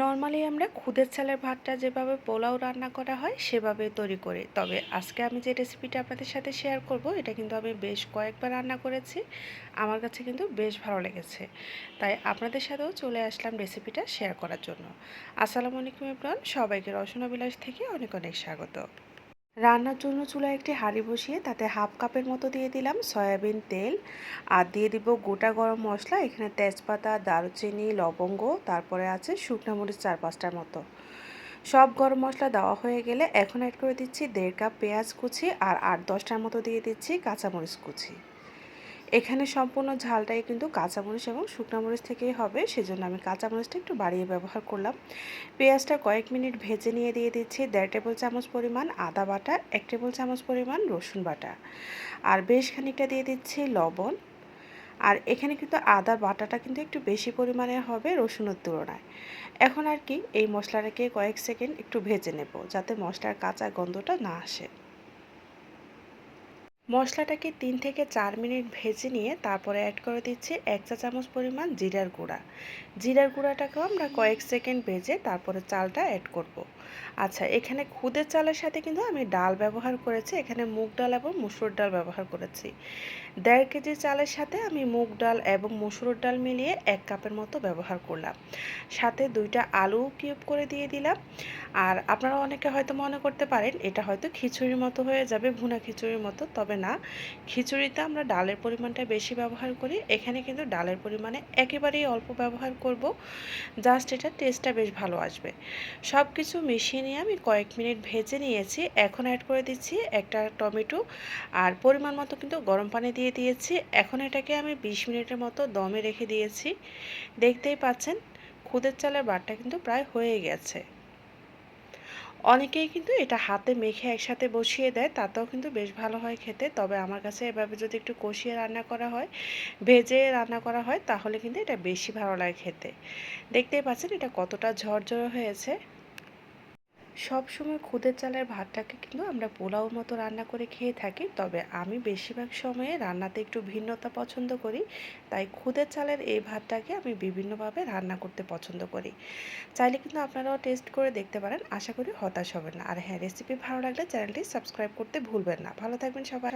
Normally আমরা খুদের চালের ভাতটা যেভাবে পোলাও রান্না করা হয় সেভাবে তৈরি করি। তবে আজকে আমি যে রেসিপিটা আপনাদের সাথে শেয়ার করব, এটা কিন্তু আমি বেশ কয়েকবার রান্না করেছি। আমার কাছে কিন্তু বেশ ভালো লেগেছে। তাই আপনাদের সাথেও চলে আসলাম রেসিপিটা শেয়ার করার জন্য। আসসালামু আলাইকুম ইমরান সবাইকে রসনা বিলাস থেকে অনেক অনেক স্বাগত। রান্নার জন্য চুলায় একটি হাঁড়ি বসিয়ে তাতে হাফ কাপের মতো দিয়ে দিলাম সয়াবিন তেল। আর দিয়ে দিব গোটা গরম মশলা, এখানে তেজপাতা, দারুচিনি, লবঙ্গ, তারপরে আছে শুকনো মরিচ চার পাঁচটার মতো। সব গরম মশলা দেওয়া হয়ে গেলে এখন অ্যাড করে দিচ্ছি দেড় কাপ পেঁয়াজ কুচি আর আট দশটার মতো দিয়ে দিচ্ছি কাঁচামরিচ কুচি। এখানে সম্পূর্ণ ঝালটাই কিন্তু কাঁচামরিচ এবং শুকনো মরিচ থেকেই হবে, সেজন্য আমি কাঁচামরিচটা একটু বাড়িয়ে ব্যবহার করলাম। পেঁয়াজটা কয়েক মিনিট ভেজে নিয়ে দিয়ে দিচ্ছি, দেড় টেবিল চামচ পরিমাণ আদা বাটা, এক টেবিল চামচ পরিমাণ রসুন বাটা। আর বেশ খানিকটা দিয়ে দিচ্ছি লবণ। আর এখানে কিন্তু আদা বাটাটা কিন্তু একটু বেশি পরিমাণে হবে রসুনের তুলনায়। এখন আর কি এই মশলাটাকে কয়েক সেকেন্ড একটু ভেজে নেব, যাতে মশলার কাঁচা গন্ধটা না আসে। মশলাটাকে তিন থেকে চার মিনিট ভেজে নিয়ে তারপরে অ্যাড করে দিচ্ছি এক চা চামচ পরিমাণ জিরার গুঁড়া। জিরার গুঁড়াটাকেও আমরা কয়েক সেকেন্ড ভেজে তারপরে চালটা অ্যাড করব। আচ্ছা এখানে খুদের চালের সাথে কিন্তু আমি ডাল ব্যবহার করেছি, এখানে মুগ ডাল এবং মুসুর ডাল ব্যবহার করেছি। দেড় কেজি চালের সাথে আমি মুগ ডাল এবং মুসুর ডাল মিলিয়ে এক কাপের মতো ব্যবহার করলাম। সাথে দুইটা আলু কিউব করে দিয়ে দিলাম। আর আপনারা অনেকে হয়তো মনে করতে পারেন, এটা হয়তো খিচুড়ির মতো হয়ে যাবে, ভুনা খিচুড়ির মতো, তবে না। খিচুড়িতে আমরা ডালের পরিমাণটা বেশি ব্যবহার করি। এখানে কিন্তু ডালের পরিমাণে একেবারেই অল্প ব্যবহার করব। জাস্ট এটা টেস্টটা বেশ ভালো আসবে। সব কিছু মিশিয়ে নিয়ে আমি কয়েক মিনিট ভেজে নিয়েছি। এখন অ্যাড করে দিচ্ছি একটা টমেটো। আর পরিমাণ মতো কিন্তু গরম পানি দিয়ে দিয়েছি। এখন এটাকে আমি বিশ মিনিটের মতো দমে রেখে দিয়েছি। দেখতেই পাচ্ছেন, খুদের চালের বাটটা কিন্তু প্রায় হয়ে গেছে। অনেকেই কিন্তু এটা হাতে মেখে একসাথে বসিয়ে দেয়, তাতেও কিন্তু বেশ ভালো হয় খেতে। তবে আমার কাছে এভাবে যদি একটু কষিয়ে রান্না করা হয়, ভেজে রান্না করা হয়, তাহলে কিন্তু এটা বেশি ভালো লাগে খেতে। দেখতেই পাচ্ছেন এটা কতটা ঝরঝরে হয়েছে। সব সময় খুদের চালের ভাতটাকে কিন্তু আমরা পোলাও মতো রান্না করে খেয়ে থাকি, তবে আমি বেশিরভাগ সময়ে রান্নাতে একটু ভিন্নতা পছন্দ করি, তাই খুদের চালের এই ভাতটাকে আমি বিভিন্নভাবে রান্না করতে পছন্দ করি। চাইলে কিন্তু আপনারাও টেস্ট করে দেখতে পারেন, আশা করি হতাশ হবেন না। আর হ্যাঁ রেসিপি ভালো লাগলে চ্যানেলটি সাবস্ক্রাইব করতে ভুলবেন না। ভালো থাকবেন সবাই।